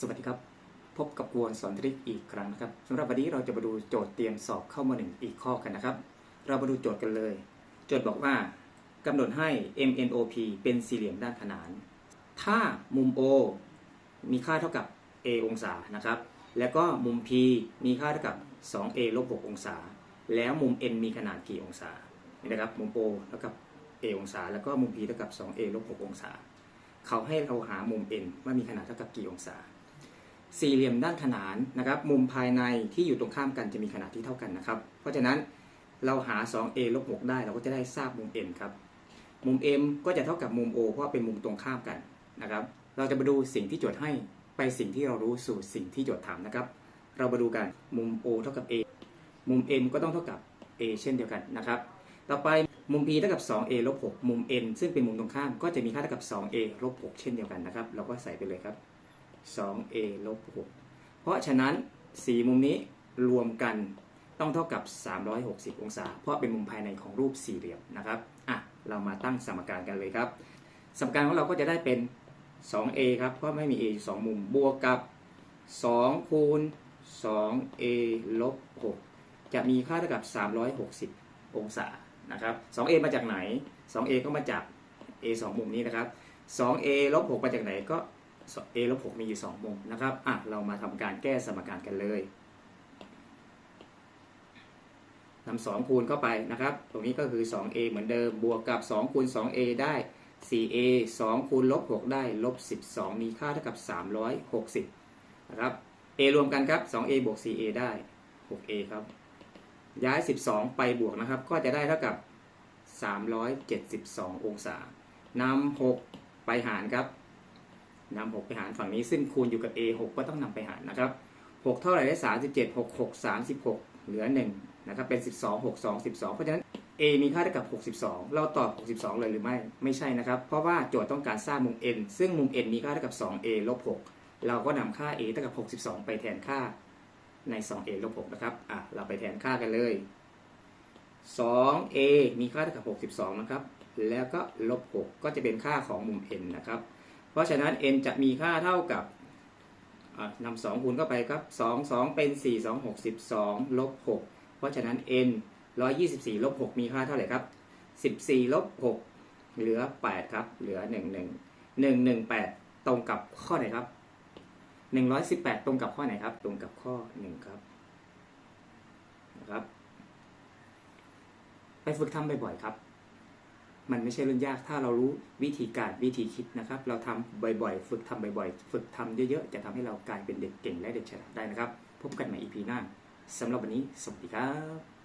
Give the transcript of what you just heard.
สวัสดีครับ พบกับกวนสอนทริคอีกครั้งนะครับสำหรับวันนี้เราจะมาดูโจทย์เตรียมสอบเข้ามาหนึ่งอีกข้อกันนะครับ เรามาดูโจทย์กันเลย โจทย์บอกว่ากำหนดให้ MNOP เป็นสี่เหลี่ยมด้านขนาน ถ้ามุม O มีค่าเท่ากับ A องศานะครับ แล้วก็มุม P มีค่าเท่ากับ 2A ลบ6องศา แล้วมุม N มีขนาดกี่องศานี่นะครับมุม O เท่ากับ A องศา แล้วก็มุม P เท่ากับ 2A ลบ6องศา เขาให้เราหามุม N ว่ามีขนาดเท่ากับกี่องศา สี่เหลี่ยมด้านขนานนะครับ มุมภายในที่อยู่ตรงข้ามกันจะมีขนาดที่เท่ากันนะครับ เพราะฉะนั้นเราหา 2a ลบ6ได้เราก็จะได้ทราบมุม n ครับ มุม m ก็จะเท่ากับมุม o เพราะเป็นมุมตรงข้ามกันนะครับ เราจะมาดูสิ่งที่โจทย์ให้ไปสิ่งที่เรารู้สู่สิ่งที่โจทย์ถามนะครับ เรามาดูกันมุม o เท่ากับ a มุม m ก็ต้องเท่ากับ a เช่นเดียวกันนะครับ ต่อไปมุม p เท่ากับ 2a ลบ6มุม n ซึ่งเป็นมุมตรงข้ามก็จะมีค่าเท่ากับ 2a ลบ6เช่นเดียวกันนะครับ เราก็ใส่ไปเลยครับ 2a ลบ6เพราะฉะนั้นสีมุมนี้รวมกันต้องเท่ากับ 360 องศา เพราะเป็นมุมภายในของรูปสี่เหลี่ยมนะครับอะเรามาตั้งสมการกันเลยครับ สมการของเราก็จะได้เป็น 2a ครับ เพราะไม่มี a อยู่สองมุม บวกกับ 2 คูณ 2a ลบ 6 จะมีค่าเท่ากับ 360 องศา นะครับ 2a มาจากไหน 2a ก็มาจาก a สองมุมนี้นะครับ 2a ลบ 6 มาจากไหนก็ a ลบ6มีอยู่2มุมนะครับอะเรามาทำการแก้สมการกันเลยนำ2คูณเข้าไปนะครับ ตรงนี้ก็คือ 2a เหมือนเดิม บวกกับ 2 คูณ 2a ได้ 4a 2 คูณลบ 6 ได้ ลบ 12 มีค่าเท่ากับ 360 นะครับ a รวมกันครับ 2a บวก 4a ได้ 6a ครับ ย้าย 12 ไปบวกนะครับ ก็จะได้เท่ากับ 372 องศานำ6ไปหารครับ นำ6ไปหารฝั่งนี้ซึ่งคูณอยู่กับ a 6ก็ต้องนำไปหารนะครับ6เท่าไหร่ได้ 37 6 6 36 เหลือ1นะครับเป็น 12 6 2 12 เพราะฉะนั้น a มีค่าเท่ากับ 62 เราตอบ 62 เลยหรือไม่ ไม่ใช่นะครับ เพราะว่าโจทย์ต้องการทราบมุม n ซึ่งมุม n มีค่าเท่ากับ 2a ลบ6เราก็นำค่า a เท่ากับ 62 ไปแทนค่าใน 2a ลบ6นะครับอะเราไปแทนค่ากันเลย 2a มีค่าเท่ากับ 62 นะครับ แล้วก็ลบ 6 ก็จะเป็นค่าของมุม n นะครับ ราะฉะนั้น n จะมีค่าเท่ากับอะนำ2คูณเข้าไปครับ2 2เป็น4 2 6 12ลบ6เพราะฉะนั้น n 124ลบ6มีค่าเท่าไหร่ครับ14ลบ6เหลือ8ครับ เหลือ1 1 118ตรงกับข้อไหนครับ118ตรงกับข้อไหนครับ ตรงกับข้อ1ครับนะครับ ไปฝึกทำบ่อยๆครับ มันไม่ใช่เรื่องยากถ้าเรารู้วิธีการวิธีคิดนะครับ เราทำบ่อยๆ ฝึกทำบ่อยๆ ฝึกทำเยอะๆ จะทำให้เรากลายเป็นเด็กเก่งและเด็กฉลาดได้นะครับ พบกันใหม่ EP หน้าสำหรับวันนี้ สวัสดีครับ